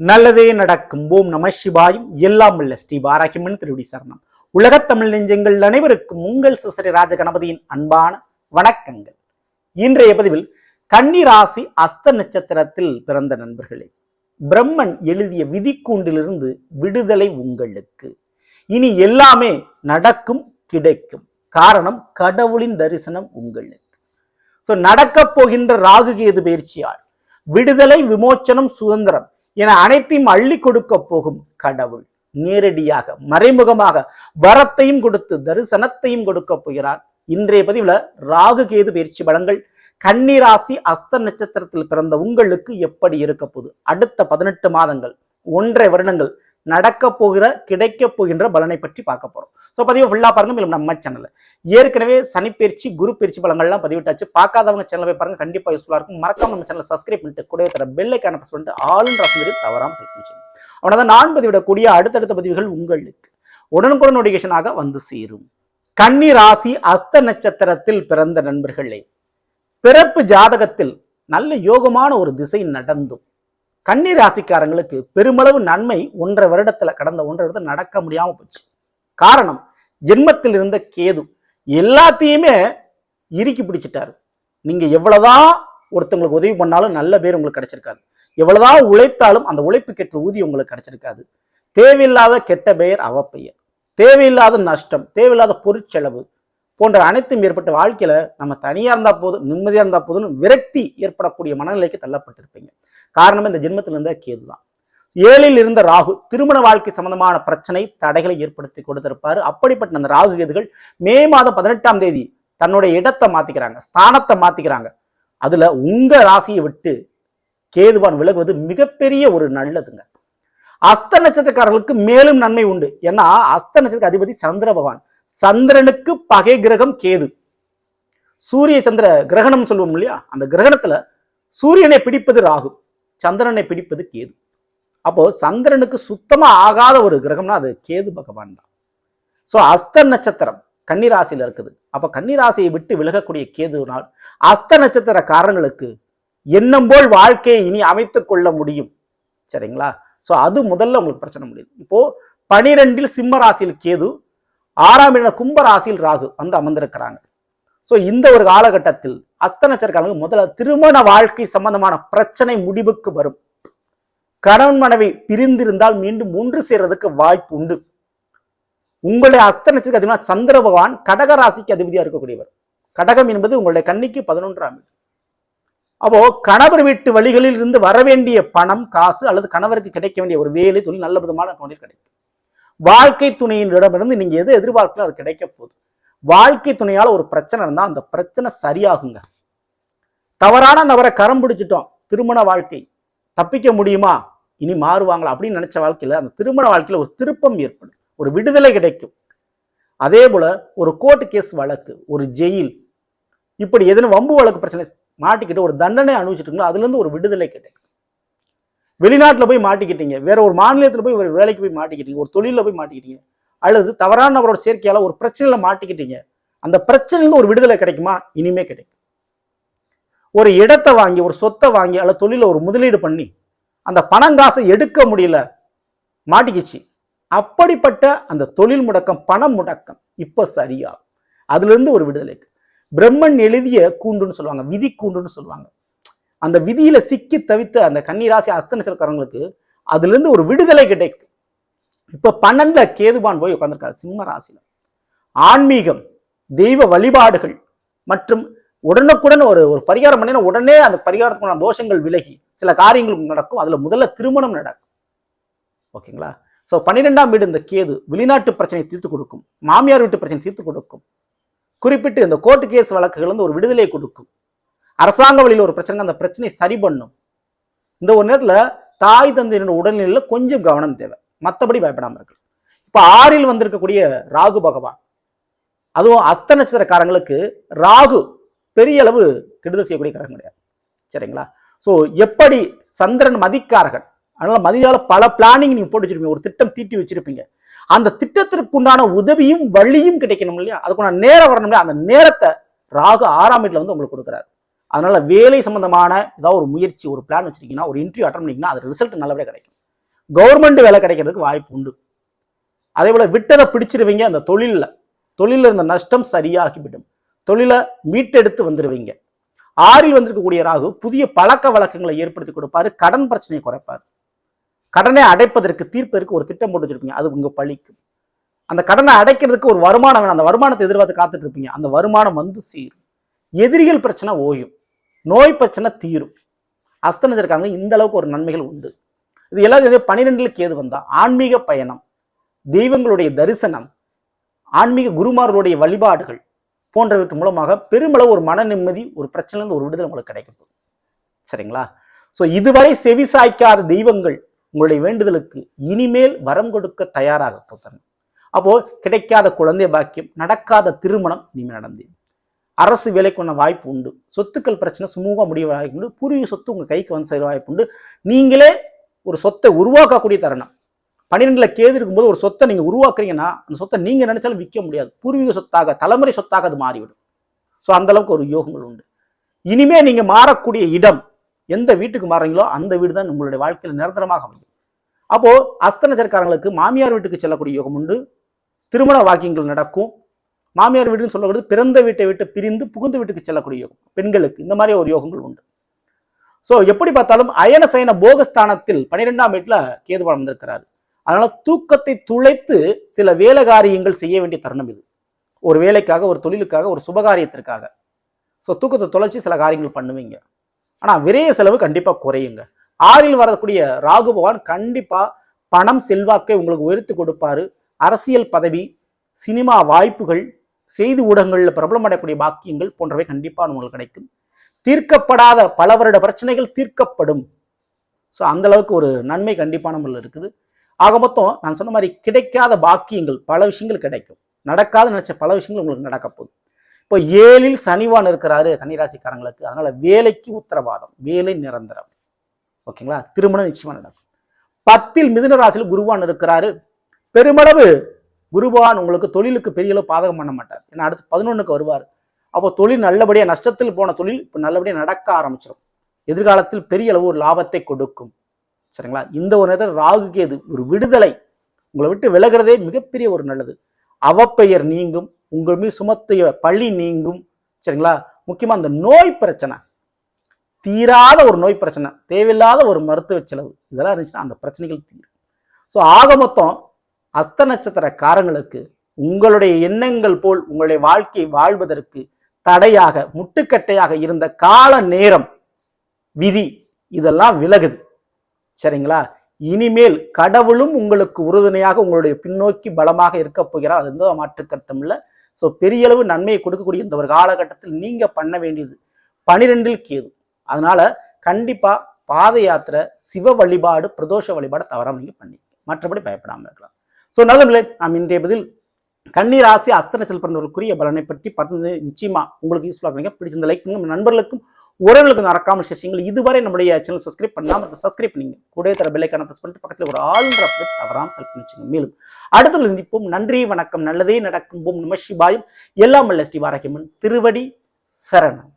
நல்லதே நடக்கும். ஓம் நம சிவாயும். எல்லாம் உள்ள ஸ்ரீ பாராகிமன் திருடி சரணம். உலகத்தமிழ் நெஞ்சங்கள் அனைவருக்கும் உங்கள் சிசரி ராஜகணபதியின் அன்பான வணக்கங்கள். இன்றைய பதிவில் கன்னிராசி அஸ்த நட்சத்திரத்தில் பிறந்த நண்பர்களே பிரம்மன் எழுதிய விதிக்கூண்டிலிருந்து விடுதலை உங்களுக்கு. இனி எல்லாமே நடக்கும் கிடைக்கும். காரணம் கடவுளின் தரிசனம் உங்களுக்கு. ஸோ நடக்கப் போகின்ற ராகு கேது பயிற்சியால் விடுதலை விமோச்சனம் சுதந்திரம் என அனைத்தையும் அள்ளி கொடுக்க போகும் கடவுள். நேரடியாக மறைமுகமாக வரத்தையும் கொடுத்து தரிசனத்தையும் கொடுக்க போகிறார். இன்றைய பதிவில் ராகு கேது பயிற்சி பலங்கள் கன்னிராசி அஸ்த நட்சத்திரத்தில் பிறந்த உங்களுக்கு எப்படி இருக்க போகுது? அடுத்த பதினெட்டு மாதங்கள் ஒன்றரை வருடங்கள் நடக்க போகிற கிடைக்க போகின்ற பலனை பற்றி பார்க்க போறோம். ஸோ பதிவு ஃபுல்லா பாருங்க. மேலும் நம்ம சேனல்ல ஏற்கனவே சனிப்பயிற்சி குரு பயிற்சி பலங்கள்லாம் பதிவிட்டாச்சு. பார்க்காதவங்க சேனலை போய் பாருங்க. கண்டிப்பாக யூஸ்ஃபுல்லா இருக்கும். மறக்காம நம்ம சேனல் சப்ஸ்கிரைப் பண்ணிட்டு கூட தர பெல்லை பிரஸ் பண்ணிட்டு ஆளுன்ற ரசம் தவறாம செலுத்தி அவனால் நான் பதிவிடக்கூடிய அடுத்தடுத்த பதிவுகள் உங்களுக்கு உடனுக்குடன் நோட்டிஃபிகேஷனாக வந்து சேரும். கன்னி ராசி அஸ்த நட்சத்திரத்தில் பிறந்த நண்பர்களே பிறப்பு ஜாதகத்தில் நல்ல யோகமான ஒரு திசை நடந்தும் கன்னி ராசிக்காரங்களுக்கு பெருமளவு நன்மை ஒன்றரை வருடத்துல கடந்த ஒன்றரை வருடத்தில் நடக்க முடியாம போச்சு. காரணம் ஜென்மத்தில் இருந்த கேது. எல்லாத்தையுமே இறுக்கி பிடிச்சிட்டாரு. நீங்க எவ்வளவுதான் ஒருத்தவங்களுக்கு உதவி பண்ணாலும் நல்ல பேர் உங்களுக்கு கிடைச்சிருக்காது. எவ்வளவுதான் உழைத்தாலும் அந்த உழைப்புக்கேற்ற ஊதியம் உங்களுக்கு கிடைச்சிருக்காது. தேவையில்லாத கெட்ட பெயர் அவப்பெயர். தேவையில்லாத நஷ்டம் தேவையில்லாத பொருட்செலவு போன்ற அனைத்தும் ஏற்பட்ட வாழ்க்கையில நம்ம தனியா இருந்தா போதும் நிம்மதியா இருந்தா போதும்னு விரக்தி ஏற்படக்கூடிய மனநிலைக்கு தள்ளப்பட்டிருப்பீங்க. காரணம் இந்த ஜென்மத்தில் இருந்த கேது தான் ஏழில் இருந்த ராகு திருமண வாழ்க்கை சம்பந்தமான பிரச்சனை தடைகளை ஏற்படுத்தி கொடுத்திருப்பாரு. அப்படிப்பட்ட அந்த ராகு கேதுகள் மே மாதம் பதினெட்டாம் தேதி தன்னுடைய இடத்தை மாத்திக்கிறாங்க ஸ்தானத்தை மாத்திக்கிறாங்க. அதுல உங்க ராசியை விட்டு கேதுவான் விலகுவது மிகப்பெரிய ஒரு நல்லதுங்க. அஸ்த நட்சத்திரக்காரர்களுக்கு மேலும் நன்மை உண்டு. ஏன்னா அஸ்த நட்சத்திர அதிபதி சந்திர பகவான். சந்திரனுக்கு பகை கிரகம் கேது. சூரிய சந்திர கிரகணம் சொல்லுவோம் இல்லையா? அந்த கிரகணத்துல சூரியனை பிடிப்பது ராகு சந்திரனை பிடிப்பது கேது. அப்போ சந்திரனுக்கு சுத்தமா ஆகாத ஒரு கிரகம்னா அது கேது பகவான் தான். ஸோ அஸ்த நட்சத்திரம் கன்னிராசியில் இருக்குது. அப்போ கன்னிராசியை விட்டு விலகக்கூடிய கேதுனால் அஸ்த நட்சத்திரக்காரங்களுக்கு எண்ணம் போல் வாழ்க்கையை இனி அமைத்துக் கொள்ள முடியும். சரிங்களா? ஸோ அது முதல்ல உங்களுக்கு பிரச்சனை முடியுது இப்போ பனிரெண்டில் சிம்ம ராசியில் கேது ஆறாம் இட கும்பராசியில் ராகு வந்து அமர்ந்திருக்கிறாங்க. ஸோ இந்த ஒரு காலகட்டத்தில் அஸ்த முதல்ல திருமண வாழ்க்கை சம்பந்தமான பிரச்சனை முடிவுக்கு வரும். கணவன் மனைவி பிரிந்திருந்தால் மீண்டும் ஒன்று சேர்றதுக்கு வாய்ப்பு உண்டு. உங்களுடைய அஸ்த அதிகமாக சந்திர பகவான் கடக ராசிக்கு அதிபதியா இருக்கக்கூடியவர். கடகம் என்பது உங்களுடைய கண்ணிக்கு பதினொன்றாம் வீடு அப்போ கணவர் வீட்டு வழிகளில் இருந்து வர வேண்டிய பணம் காசு அல்லது கணவருக்கு கிடைக்க வேண்டிய ஒரு வேலை தொழில் நல்ல விதமான தொழில் கிடைக்கும். வாழ்க்கை துணையினிடமிருந்து நீங்க எது எதிர்பார்க்கலாம் அது கிடைக்க போகுது. வாழ்க்கை துணையால ஒரு பிரச்சனை இருந்தால் அந்த பிரச்சனை சரியாகுங்க. தவறான நபரை கரம் பிடிச்சிட்டோம். திருமண வாழ்க்கை. தப்பிக்க முடியுமா? இனி மாறுவாங்களா? அப்படின்னு நினைச்ச வாழ்க்கையில அந்த திருமண வாழ்க்கையில ஒரு திருப்பம் ஏற்படும். ஒரு விடுதலை கிடைக்கும். அதே போல ஒரு கோர்ட் கேஸ் வழக்கு ஒரு ஜெயில் இப்படி எதுன்னு வம்பு வழக்கு பிரச்சனை மாட்டிக்கிட்டு ஒரு தண்டனை அனுபவிச்சிட்டீங்களோ அதுல இருந்து ஒரு விடுதலை கிடைக்கும். வெளிநாட்டில் போய் மாட்டிக்கிட்டீங்க. வேற ஒரு மாநிலத்தில் போய் ஒரு வேலைக்கு போய் மாட்டிக்கிட்டீங்க. ஒரு தொழிலில் போய் மாட்டிக்கிட்டீங்க. அல்லது தவறான நபரோட சேர்க்கையால் ஒரு பிரச்சனையில் மாட்டிக்கிட்டீங்க. அந்த பிரச்சனையிலிருந்து ஒரு விடுதலை கிடைக்குமா? இனிமே கிடைக்கும். ஒரு இடத்தை வாங்கி ஒரு சொத்தை வாங்கி அல்லது தொழிலில் ஒரு முதலீடு பண்ணி அந்த பணங்காசை எடுக்க முடியல மாட்டிக்கிச்சு. அப்படிப்பட்ட அந்த தொழில் முடக்கம் பணம் முடக்கம் இப்போ சரியாகும். அதுலேருந்து ஒரு விடுதலைக்கு பிரம்மன் எழுதிய கூண்டுன்னு சொல்லுவாங்க விதி கூண்டுன்னு சொல்லுவாங்க. அந்த விதியில சிக்கி தவித்த அந்த கன்னிராசி அஸ்த நட்சத்திரக்காரங்களுக்கு அதுல இருந்து ஒரு விடுதலை கிடைக்கும் இப்ப பன்னெண்டுல கேதுபான் போய் உட்காந்துருக்காரு சிம்ம ராசியில. ஆன்மீகம் தெய்வ வழிபாடுகள் மற்றும் உடனுக்குடன் ஒரு ஒரு பரிகாரம் பண்ணினா உடனே அந்த பரிகாரத்துக்குள்ள தோஷங்கள் விலகி சில காரியங்கள் நடக்கும். அதுல முதல்ல திருமணம் நடக்கும். ஓகேங்களா? ஸோ பன்னிரெண்டாம் வீடு இந்த கேது வெளிநாட்டு பிரச்சனை தீர்த்து கொடுக்கும். மாமியார் வீட்டு பிரச்சனை தீர்த்து கொடுக்கும். குறிப்பிட்டு இந்த கோர்ட்டு கேஸ் வழக்குகள் வந்து ஒரு விடுதலை கொடுக்கும். அரசாங்க வழியில் ஒரு பிரச்சனை அந்த பிரச்சனையை சரி பண்ணும். இந்த ஒரு நேரத்தில் தாய் தந்தையினோட உடல்நிலையில் கொஞ்சம் கவனம் தேவை. மற்றபடி பயப்படாமல் இருக்கு இப்போ ஆறில் வந்திருக்கக்கூடிய ராகு பகவான் அதுவும் அஸ்த நட்சத்திரக்காரங்களுக்கு ராகு பெரிய அளவு கெடுதல் செய்யக்கூடிய கிரகம் கிடையாது. சரிங்களா? ஸோ எப்படி சந்திரன் மதிக்காரகன் அதனால் மதியால பல பிளானிங் நீங்கள் போட்டு வச்சிருப்பீங்க. ஒரு திட்டம் தீட்டி வச்சிருப்பீங்க. அந்த திட்டத்திற்குண்டான உதவியும் வழியும் கிடைக்கணும் இல்லையா? அதுக்குண்டான நேரம் வரணும் இல்லையா? அந்த நேரத்தை ராகு ஆறாம் வீட்டில் வந்து உங்களுக்கு கொடுக்குறாரு. அதனால் வேலை சம்மந்தமான ஏதாவது ஒரு முயற்சி ஒரு பிளான் வச்சிருக்கீங்கன்னா ஒரு இன்டர்வியூ அட்டன் பண்ணிங்கன்னா அது ரிசல்ட் நல்லபடியாக கிடைக்கும். கவர்மெண்ட் வேலை கிடைக்கிறதுக்கு வாய்ப்பு உண்டு. அதே போல் விட்டதை பிடிச்சிருவீங்க அந்த தொழிலில். தொழிலில் இருந்த நஷ்டம் சரியாகிவிடும் தொழிலை மீட்டெடுத்து வந்துடுவீங்க ஆறில் வந்திருக்கக்கூடிய ராகு புதிய பழக்க வழக்கங்களை ஏற்படுத்தி கொடுப்பாரு கடன் பிரச்சனையை குறைப்பார். கடனை அடைப்பதற்கு தீர்ப்பதற்கு ஒரு திட்டம் போட்டு வச்சிருப்பீங்க அது உங்க பழிக்கும். அந்த கடனை அடைக்கிறதுக்கு ஒரு வருமானம் வேணும். அந்த வருமானத்தை எதிர்பார்த்து காத்துட்டு இருப்பீங்க. அந்த வருமானம் வந்து சீரும். எதிரிகள் பிரச்சனை ஓயும். நோய் பிரச்சனை தீரும். அஸ்தனிச்சிருக்காங்க இந்த அளவுக்கு ஒரு நன்மைகள் உண்டு. இது எல்லாத்தையும் பனிரெண்டுல கேது வந்தா ஆன்மீக பயணம் தெய்வங்களுடைய தரிசனம் ஆன்மீக குருமார்களுடைய வழிபாடுகள் போன்றவற்று மூலமாக பெருமளவு ஒரு மன நிம்மதி ஒரு பிரச்சனையிலிருந்து ஒரு விடுதலை உங்களுக்கு கிடைக்கும். சரிங்களா? ஸோ இதுவரை செவி சாய்க்காத தெய்வங்கள் உங்களுடைய வேண்டுதலுக்கு இனிமேல் வரம் கொடுக்க தயாராக போத்தன அப்போது கிடைக்காத குழந்தை பாக்கியம் நடக்காத திருமணம் இனிமேல் நடந்தேன் அரசு வேலைக்கான வாய்ப்பு உண்டு. சொத்துக்கள் பிரச்சனை சுமூகமாக முடிய வாய்ப்பு உண்டு. பூர்வீக சொத்து உங்கள் கைக்கு வந்து சேர வாய்ப்பு உண்டு. நீங்களே ஒரு சொத்தை உருவாக்கக்கூடிய தருணம். பன்னிரெண்டில் கேது இருக்கும்போது ஒரு சொத்தை நீங்கள் உருவாக்குறீங்கன்னா அந்த சொத்தை நீங்கள் நினைச்சாலும் விற்க முடியாது. பூர்வீக சொத்தாக தலைமுறை சொத்தாக அது மாறிவிடும். ஸோ அந்த அளவுக்கு ஒரு யோகங்கள் உண்டு. இனிமே நீங்கள் மாறக்கூடிய இடம் எந்த வீட்டுக்கு மாறுறீங்களோ அந்த வீடு தான் உங்களுடைய வாழ்க்கையில் நிரந்தரமாக அமையும். அப்போது அஸ்தனச்சர்காரங்களுக்கு மாமியார் வீட்டுக்கு செல்லக்கூடிய யோகம் உண்டு. திருமண வாக்கியங்கள் நடக்கும். மாமியார் வீடுன்னு சொல்லக்கூடாது பிறந்த வீட்டை விட்டு பிரிந்து புகுந்த வீட்டுக்கு செல்லக்கூடிய யோகம் பெண்களுக்கு. இந்த மாதிரி ஒரு யோகங்கள் உண்டு. ஸோ எப்படி பார்த்தாலும் அயன சயன போகஸ்தானத்தில் பன்னிரெண்டாம் வீட்டில் கேதுபாலம் வந்திருக்கிறார். அதனால தூக்கத்தை துளைத்து சில வேலை காரியங்கள் செய்ய வேண்டிய தருணம் இது. ஒரு வேலைக்காக ஒரு தொழிலுக்காக ஒரு சுபகாரியத்திற்காக. ஸோ தூக்கத்தை தொலைச்சி சில காரியங்கள் பண்ணுவீங்க. ஆனால் விரைய செலவு கண்டிப்பாக குறையுங்க. ஆறில் வரக்கூடிய ராகு பகவான் கண்டிப்பாக பணம் செல்வாக்கை உங்களுக்கு உயர்த்தி கொடுப்பாரு. அரசியல் பதவி சினிமா வாய்ப்புகள் செய்தி ஊடகங்களில் பிரபலமடையக்கூடிய பாக்கியங்கள் போன்றவை கண்டிப்பாக உங்களுக்கு கிடைக்கும். தீர்க்கப்படாத பல வருட பிரச்சனைகள் தீர்க்கப்படும். ஸோ அந்தளவுக்கு ஒரு நன்மை கண்டிப்பான முறையில் இருக்குது. ஆக மொத்தம் நான் சொன்ன மாதிரி கிடைக்காத பாக்கியங்கள் பல விஷயங்கள் கிடைக்கும். நடக்காத நினச்ச பல விஷயங்கள் உங்களுக்கு நடக்க போகுது. இப்போ ஏழில் சனிவான் இருக்கிறாரு கன்னிராசிக்காரங்களுக்கு. அதனால் வேலைக்கு உத்தரவாதம் வேலை நிரந்தரம். ஓகேங்களா? திருமணம் நிச்சயமாக நடக்கும். பத்தில் மிதுன ராசியில் குருவான் இருக்கிறாரு. பெருமளவு குருவான் உங்களுக்கு தொழிலுக்கு பெரிய அளவு பாதகம் பண்ண மாட்டார். ஏன்னா அடுத்து பதினொன்றுக்கு வருவார். அப்போ தொழில் நல்லபடியாக நஷ்டத்தில் போன தொழில் இப்போ நல்லபடியாக நடக்க ஆரம்பிச்சிடும் எதிர்காலத்தில் பெரிய அளவு ஒரு லாபத்தை கொடுக்கும். சரிங்களா? இந்த ஒரு நேரத்தில் ராகு கேது ஒரு விடுதலை உங்களை விட்டு விலகிறதே மிகப்பெரிய ஒரு நல்லது. அவப்பெயர் நீங்கும் உங்கள் மீது சுமத்திய பழி நீங்கும். சரிங்களா? முக்கியமாக அந்த நோய் பிரச்சனை. தீராத ஒரு நோய் பிரச்சனை தேவையில்லாத ஒரு மருத்துவ செலவு. இதெல்லாம் இருந்துச்சுன்னா அந்த பிரச்சனைகள் தீரும். ஸோ ஆக மொத்தம் அஸ்த நட்சத்திரக்காரங்களுக்கு உங்களுடைய எண்ணங்கள் போல் உங்களுடைய வாழ்க்கையை வாழ்வதற்கு தடையாக முட்டுக்கட்டையாக இருந்த கால நேரம் விதி இதெல்லாம் விலகுது. சரிங்களா? இனிமேல் கடவுளும் உங்களுக்கு உறுதுணையாக உங்களுடைய பின்னோக்கி பலமாக இருக்க போகிறார். அது எந்த மாற்று கருத்தும் இல்லை. ஸோ பெரிய அளவு நன்மையை கொடுக்கக்கூடிய இந்த ஒரு காலகட்டத்தில் நீங்க பண்ண வேண்டியது பனிரெண்டில் கேது. அதனால கண்டிப்பா பாத யாத்திரை சிவ வழிபாடு பிரதோஷ வழிபாடு தவறாம நீங்க பண்ணி மற்றபடி பயப்படாமல் இருக்கலாம். ஸோ நல்ல நாம் இன்றைய பதில் கண்ணீர் ஆசி அஸ்தனத்தில் பிறந்தவர்களுக்குரிய பலனை பற்றி பார்த்தது நிச்சயமா உங்களுக்கு யூஸ்ஃபுல்லாக பண்ணுங்க பிடிச்சிருந்த லைக் பண்ணுங்க. நண்பர்களுக்கும் உறவுகளுக்கு மறக்காமல் விஷயங்கள் இதுவரை நம்முடைய சேனல் சப்ஸ்கிரைப் பண்ணாமல் சப்ஸ்கிரைப் பண்ணிங்க. கூட தர பெல்லைக்கான ப்ரெஸ் பண்ணிட்டு பக்கத்தில் ஒரு ஆளுன்ற தவறாமல் அவராம் பண்ணிச்சுங்க மேலும் அடுத்த சந்திப்போம். நன்றி வணக்கம். நல்லதே நடக்கும். போம் நம சிவாயும். எல்லாம் வல்ல ஸ்ரீ வாரகியம்மன் திருவடி சரணம்.